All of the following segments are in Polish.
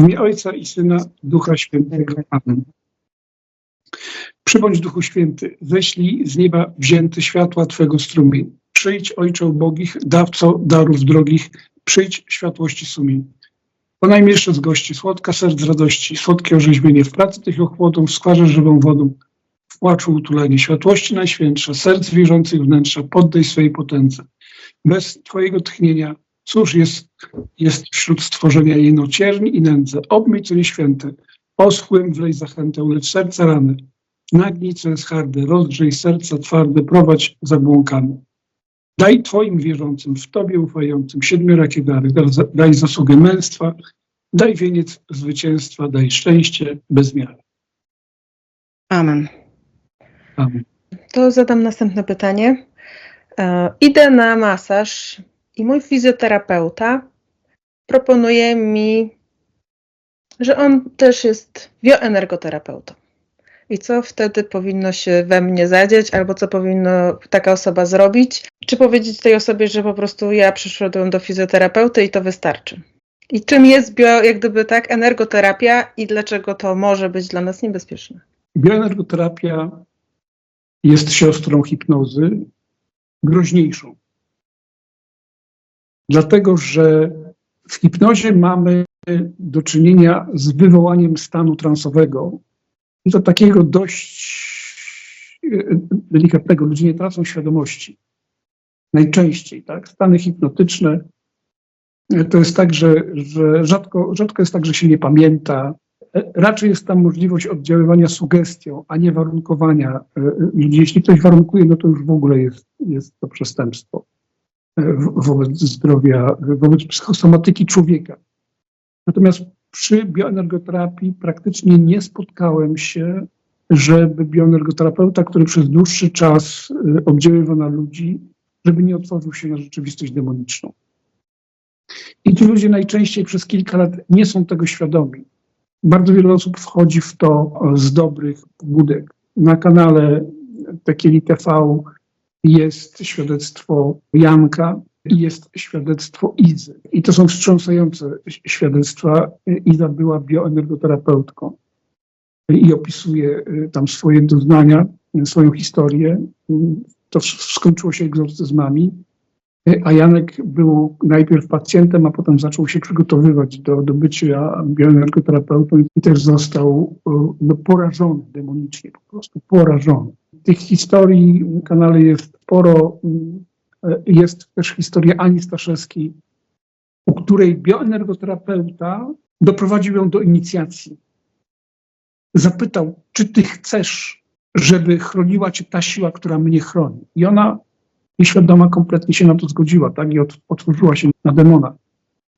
W imię Ojca i Syna, Ducha Świętego. Amen. Przybądź Duchu Święty, ześlij z nieba wzięty światła Twego strumień. Przyjdź, Ojcze ubogich, dawco darów drogich, przyjdź światłości sumień. Po najmilsze z gości, słodka serc radości, słodkie orzeźwienie, w pracy tych ochłodą, w skwarze żywą wodą, w płaczu utulenie, światłości najświętsza, serc wierzących wnętrza, poddaj swej potędze. Bez Twojego tchnienia, cóż jest, jest wśród stworzenia jeno cierń i nędzę, obmyj co nieświęte, oschłym wlej zachętę, lecz serca rany, nagnij co jest harde, rozgrzej serca twarde, prowadź zabłąkane. Daj Twoim wierzącym, w Tobie ufającym siedmiorakie dary, daj- daj zasługę męstwa, daj wieniec zwycięstwa, daj szczęście bez miary. Amen. Amen. To zadam następne pytanie. E, idę na masaż i mój fizjoterapeuta proponuje mi, że on też jest bioenergoterapeutą. I co wtedy powinno się we mnie zadziać, albo co powinno taka osoba zrobić? Czy powiedzieć tej osobie, że po prostu ja przyszedłem do fizjoterapeuty i to wystarczy? I czym jest bio, jak gdyby tak, energoterapia i dlaczego to może być dla nas niebezpieczne? Bioenergoterapia jest siostrą hipnozy groźniejszą. Dlatego, że w hipnozie mamy do czynienia z wywołaniem stanu transowego. To takiego dość e, delikatnego. Ludzie nie tracą świadomości. Najczęściej, tak? Stany hipnotyczne e, to jest tak, że, że rzadko, rzadko jest tak, że się nie pamięta, E, raczej jest tam możliwość oddziaływania sugestią, a nie warunkowania. Jeśli ktoś warunkuje, no to już w ogóle jest, jest to przestępstwo wo- wobec zdrowia, wobec psychosomatyki człowieka. Natomiast przy bioenergoterapii praktycznie nie spotkałem się, żeby bioenergoterapeuta, który przez dłuższy czas e, oddziaływa na ludzi, żeby nie otworzył się na rzeczywistość demoniczną. I ci ludzie najczęściej przez kilka lat nie są tego świadomi. Bardzo wiele osób wchodzi w to z dobrych pobudek. Na kanale Tekieli TV jest świadectwo Janka i jest świadectwo Izy. I to są wstrząsające świadectwa. Iza była bioenergoterapeutką i opisuje y, tam swoje doznania, swoją historię. To skończyło się egzorcyzmami. Y, A Janek był najpierw pacjentem, a potem zaczął się przygotowywać do, do bycia bioenergoterapeutą i też został y, no, porażony demonicznie, po prostu porażony. Tych historii na kanale jest sporo. y, Jest też historia Ani Staszewskiej, u której bioenergoterapeuta doprowadził ją do inicjacji. Zapytał, czy ty chcesz, żeby chroniła cię ta siła, która mnie chroni. I ona nieświadoma kompletnie się na to zgodziła, tak? I ot, otworzyła się na demona.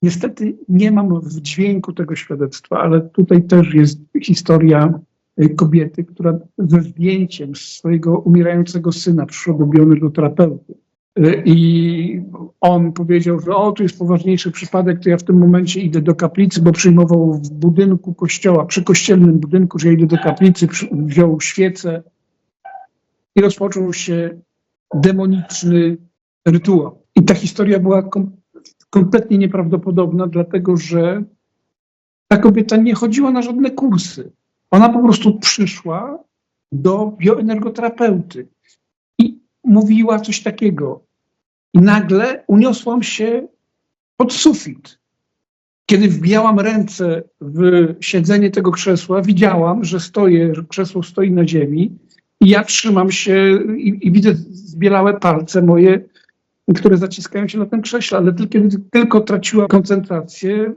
Niestety nie mam w dźwięku tego świadectwa, ale tutaj też jest historia kobiety, która ze zdjęciem swojego umierającego syna przyszła do bioenergoterapeuty. Y, I on powiedział, że o, tu jest poważniejszy przypadek, to ja w tym momencie idę do kaplicy, bo przyjmował w budynku kościoła, przy kościelnym budynku, że ja idę do kaplicy, wziął świecę i rozpoczął się demoniczny rytuał. I ta historia była kom kompletnie nieprawdopodobna, dlatego że ta kobieta nie chodziła na żadne kursy. Ona po prostu przyszła do bioenergoterapeuty i mówiła coś takiego. I nagle uniosłam się pod sufit. Kiedy wbijałam ręce w siedzenie tego krzesła, widziałam, że stoję, że krzesło stoi na ziemi i ja trzymam się i, i widzę zbielałe palce moje, które zaciskają się na tym krześle, ale tylko, tylko traciłam koncentrację,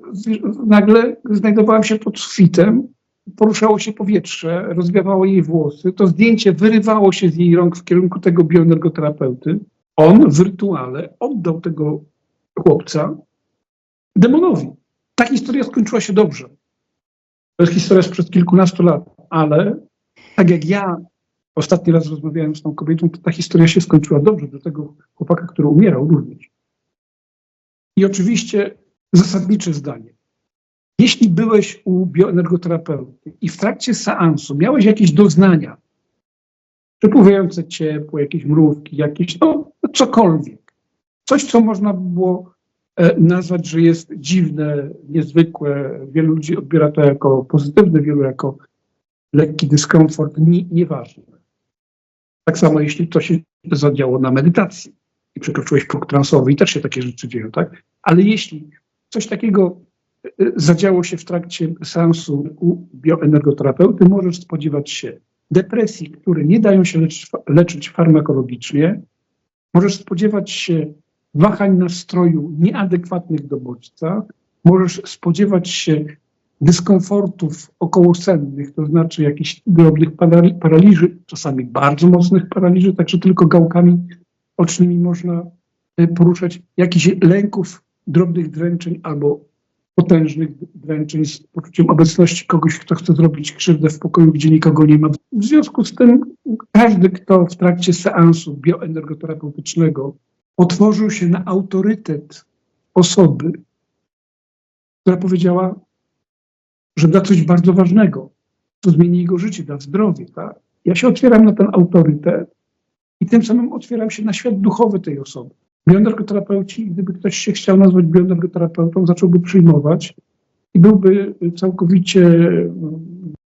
nagle znajdowałam się pod sufitem, poruszało się powietrze, rozwiawało jej włosy, to zdjęcie wyrywało się z jej rąk w kierunku tego bioenergoterapeuty. On w rytuale oddał tego chłopca demonowi. Ta historia skończyła się dobrze. To jest historia sprzed kilkunastu lat, ale tak jak ja ostatni raz rozmawiałem z tą kobietą, to ta historia się skończyła dobrze do tego chłopaka, który umierał również. I oczywiście zasadnicze zdanie. Jeśli byłeś u bioenergoterapeuty i w trakcie seansu miałeś jakieś doznania, przepływające ciepło, jakieś mrówki, jakieś, no cokolwiek, coś, co można było e, nazwać, że jest dziwne, niezwykłe. Wielu ludzi odbiera to jako pozytywne, wielu jako lekki dyskomfort, nie, nieważne. Tak samo jeśli to się zadziało na medytacji i przekroczyłeś próg transowy i też się takie rzeczy dzieją, tak? Ale jeśli coś takiego zadziało się w trakcie seansu u bioenergoterapeuty, możesz spodziewać się depresji, które nie dają się leczyć, leczyć farmakologicznie, możesz spodziewać się wahań nastroju nieadekwatnych do bodźca, możesz spodziewać się dyskomfortów okołosennych, to znaczy jakichś drobnych parali- paraliży, czasami bardzo mocnych paraliży, także tylko gałkami ocznymi można e, poruszać, jakichś lęków, drobnych dręczeń albo potężnych dręczeń z poczuciem obecności kogoś, kto chce zrobić krzywdę w pokoju, gdzie nikogo nie ma. W związku z tym każdy, kto w trakcie seansu bioenergoterapeutycznego otworzył się na autorytet osoby, która powiedziała, że da coś bardzo ważnego, co zmieni jego życie, da zdrowie. Tak? Ja się otwieram na ten autorytet i tym samym otwieram się na świat duchowy tej osoby. Bioenergoterapeuci, gdyby ktoś się chciał nazwać bioenergoterapeutą, zacząłby przyjmować i byłby całkowicie mm,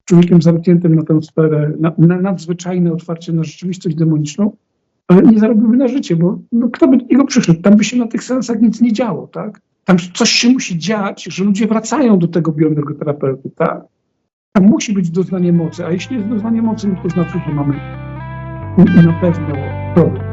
człowiekiem zamkniętym na tę sferę, na, na nadzwyczajne otwarcie na rzeczywistość demoniczną, ale nie zarobiłby na życie, bo no, kto by do niego przyszedł? Tam by się na tych sensach nic nie działo, tak? Tam coś się musi dziać, że ludzie wracają do tego bioenergoterapeuty, tak? Tam musi być doznanie mocy, a jeśli jest doznanie mocy, no to znaczy, że mamy na pewno problem.